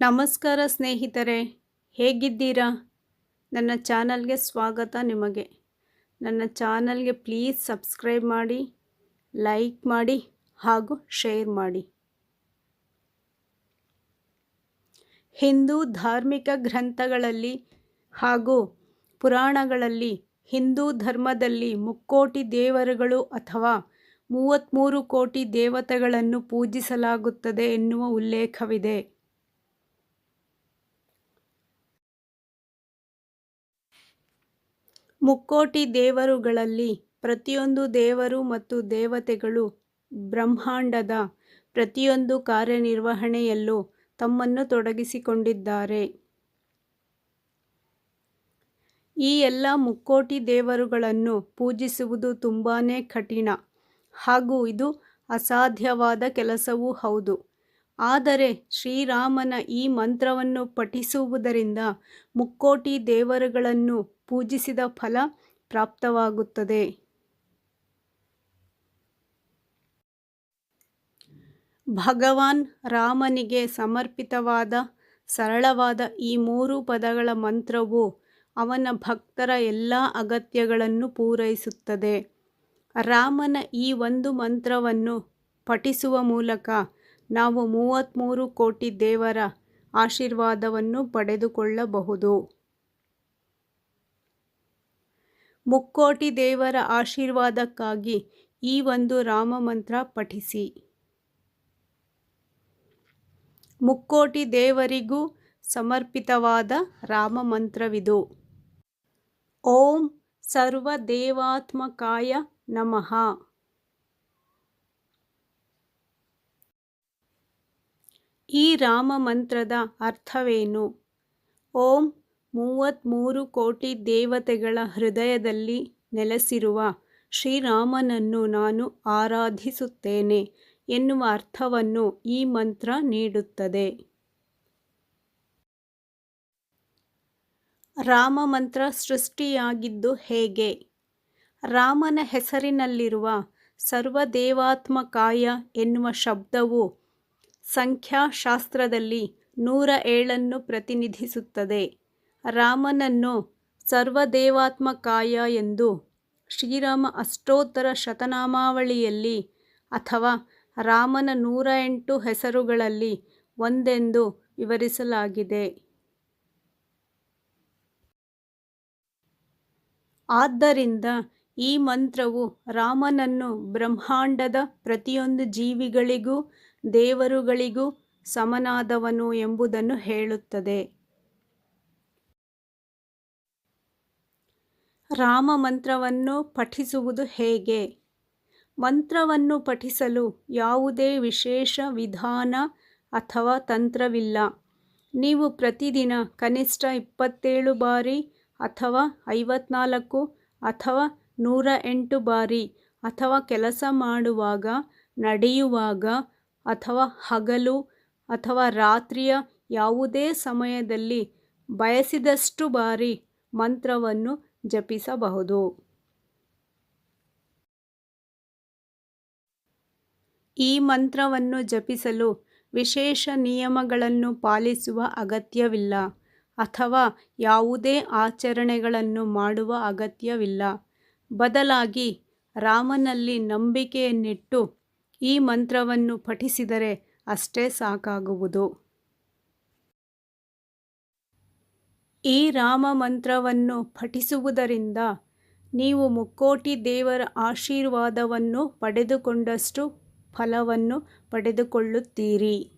ನಮಸ್ಕಾರ ಸ್ನೇಹಿತರೆ, ಹೇಗಿದ್ದೀರಾ? ನನ್ನ ಚಾನಲ್ಗೆ ಸ್ವಾಗತ ನಿಮಗೆ. ನನ್ನ ಚಾನಲ್ಗೆ ಪ್ಲೀಸ್ ಸಬ್ಸ್ಕ್ರೈಬ್ ಮಾಡಿ, ಲೈಕ್ ಮಾಡಿ ಹಾಗೂ ಶೇರ್ ಮಾಡಿ. ಹಿಂದೂ ಧಾರ್ಮಿಕ ಗ್ರಂಥಗಳಲ್ಲಿ ಹಾಗೂ ಪುರಾಣಗಳಲ್ಲಿ ಹಿಂದೂ ಧರ್ಮದಲ್ಲಿ ಮುಕ್ಕೋಟಿ ದೇವರುಗಳು ಅಥವಾ ಮೂವತ್ತ್ಮೂರು ಕೋಟಿ ದೇವತೆಗಳನ್ನು ಪೂಜಿಸಲಾಗುತ್ತದೆ ಎನ್ನುವ ಉಲ್ಲೇಖವಿದೆ. ಮುಕ್ಕೋಟಿ ದೇವರುಗಳಲ್ಲಿ ಪ್ರತಿಯೊಂದು ದೇವರು ಮತ್ತು ದೇವತೆಗಳು ಬ್ರಹ್ಮಾಂಡದ ಪ್ರತಿಯೊಂದು ಕಾರ್ಯನಿರ್ವಹಣೆಯಲ್ಲೂ ತಮ್ಮನ್ನು ತೊಡಗಿಸಿಕೊಂಡಿದ್ದಾರೆ. ಈ ಎಲ್ಲ ಮುಕ್ಕೋಟಿ ದೇವರುಗಳನ್ನು ಪೂಜಿಸುವುದು ತುಂಬಾ ಕಠಿಣ. ಹಾಗೂ ಇದು ಅಸಾಧ್ಯವಾದ ಕೆಲಸವೂ ಹೌದು. ಆದರೆ ಶ್ರೀರಾಮನ ಈ ಮಂತ್ರವನ್ನು ಪಠಿಸುವುದರಿಂದ ಮುಕ್ಕೋಟಿ ದೇವರುಗಳನ್ನು ಪೂಜಿಸಿದ ಫಲ ಪ್ರಾಪ್ತವಾಗುತ್ತದೆ. ಭಗವಾನ್ ರಾಮನಿಗೆ ಸಮರ್ಪಿತವಾದ ಸರಳವಾದ ಈ ಮೂರು ಪದಗಳ ಮಂತ್ರವು ಅವನ ಭಕ್ತರ ಎಲ್ಲ ಅಗತ್ಯಗಳನ್ನು ಪೂರೈಸುತ್ತದೆ. ರಾಮನ ಈ ಒಂದು ಮಂತ್ರವನ್ನು ಪಠಿಸುವ ಮೂಲಕ ನಾವು ಮೂವತ್ತ್ಮೂರು ಕೋಟಿ ದೇವರ ಆಶೀರ್ವಾದವನ್ನು ಪಡೆದುಕೊಳ್ಳಬಹುದು. ಮುಕ್ಕೋಟಿ ದೇವರ ಆಶೀರ್ವಾದಕ್ಕಾಗಿ ಈ ಒಂದು ರಾಮ ಮಂತ್ರ ಪಠಿಸಿ. ಮುಕ್ಕೋಟಿ ದೇವರಿಗೂ ಸಮರ್ಪಿತವಾದ ರಾಮ ಮಂತ್ರವಿದು. ಓಂ ಸರ್ವದೇವಾತ್ಮಕಾಯ ನಮಃ. ಈ ರಾಮಮಂತ್ರದ ಅರ್ಥವೇನು? ಓಂ ಮೂವತ್ತ್ಮೂರು ಕೋಟಿ ದೇವತೆಗಳ ಹೃದಯದಲ್ಲಿ ನೆಲೆಸಿರುವ ಶ್ರೀರಾಮನನ್ನು ನಾನು ಆರಾಧಿಸುತ್ತೇನೆ ಎನ್ನುವ ಅರ್ಥವನ್ನು ಈ ಮಂತ್ರ ನೀಡುತ್ತದೆ. ರಾಮಮಂತ್ರ ಸೃಷ್ಟಿಯಾಗಿದ್ದು ಹೇಗೆ? ರಾಮನ ಹೆಸರಿನಲ್ಲಿರುವ ಸರ್ವದೇವಾತ್ಮಕಾಯ ಎನ್ನುವ ಶಬ್ದವು ಸಂಖ್ಯಾಶಾಸ್ತ್ರದಲ್ಲಿ ನೂರ ಏಳನ್ನು ಪ್ರತಿನಿಧಿಸುತ್ತದೆ. ರಾಮನನ್ನು ಸರ್ವದೇವಾತ್ಮಕಾಯ ಎಂದು ಶ್ರೀರಾಮ ಅಷ್ಟೋತ್ತರ ಶತನಾಮಾವಳಿಯಲ್ಲಿ ಅಥವಾ ರಾಮನ ನೂರ ಎಂಟು ಹೆಸರುಗಳಲ್ಲಿ ಒಂದೆಂದು ವಿವರಿಸಲಾಗಿದೆ. ಆದ್ದರಿಂದ ಈ ಮಂತ್ರವು ರಾಮನನ್ನು ಬ್ರಹ್ಮಾಂಡದ ಪ್ರತಿಯೊಂದು ಜೀವಿಗಳಿಗೂ ದೇವರುಗಳಿಗೂ ಸಮನಾದವನು ಎಂಬುದನ್ನು ಹೇಳುತ್ತದೆ. ರಾಮ ಮಂತ್ರವನ್ನು ಪಠಿಸುವುದು ಹೇಗೆ? ಮಂತ್ರವನ್ನು ಪಠಿಸಲು ಯಾವುದೇ ವಿಶೇಷ ವಿಧಾನ ಅಥವಾ ತಂತ್ರವಿಲ್ಲ. ನೀವು ಪ್ರತಿದಿನ ಕನಿಷ್ಠ ಇಪ್ಪತ್ತೇಳು ಬಾರಿ ಅಥವಾ ಐವತ್ನಾಲ್ಕು ಅಥವಾ ನೂರ ಎಂಟು ಬಾರಿ ಅಥವಾ ಕೆಲಸ ಮಾಡುವಾಗ, ನಡೆಯುವಾಗ ಅಥವಾ ಹಗಲು ಅಥವಾ ರಾತ್ರಿಯ ಯಾವುದೇ ಸಮಯದಲ್ಲಿ ಬಯಸಿದಷ್ಟು ಬಾರಿ ಮಂತ್ರವನ್ನು ಜಪಿಸಬಹುದು. ಈ ಮಂತ್ರವನ್ನು ಜಪಿಸಲು ವಿಶೇಷ ನಿಯಮಗಳನ್ನು ಪಾಲಿಸುವ ಅಗತ್ಯವಿಲ್ಲ ಅಥವಾ ಯಾವುದೇ ಆಚರಣೆಗಳನ್ನು ಮಾಡುವ ಅಗತ್ಯವಿಲ್ಲ. ಬದಲಾಗಿ ರಾಮನಲ್ಲಿ ನಂಬಿಕೆಯನ್ನಿಟ್ಟು ಈ ಮಂತ್ರವನ್ನು ಪಠಿಸಿದರೆ ಅಷ್ಟೇ ಸಾಕಾಗುವುದು. ಈ ರಾಮ ಮಂತ್ರವನ್ನು ಪಠಿಸುವುದರಿಂದ ನೀವು ಮುಕ್ಕೋಟಿ ದೇವರ ಆಶೀರ್ವಾದವನ್ನು ಪಡೆದುಕೊಂಡಷ್ಟು ಫಲವನ್ನು ಪಡೆದುಕೊಳ್ಳುತ್ತೀರಿ.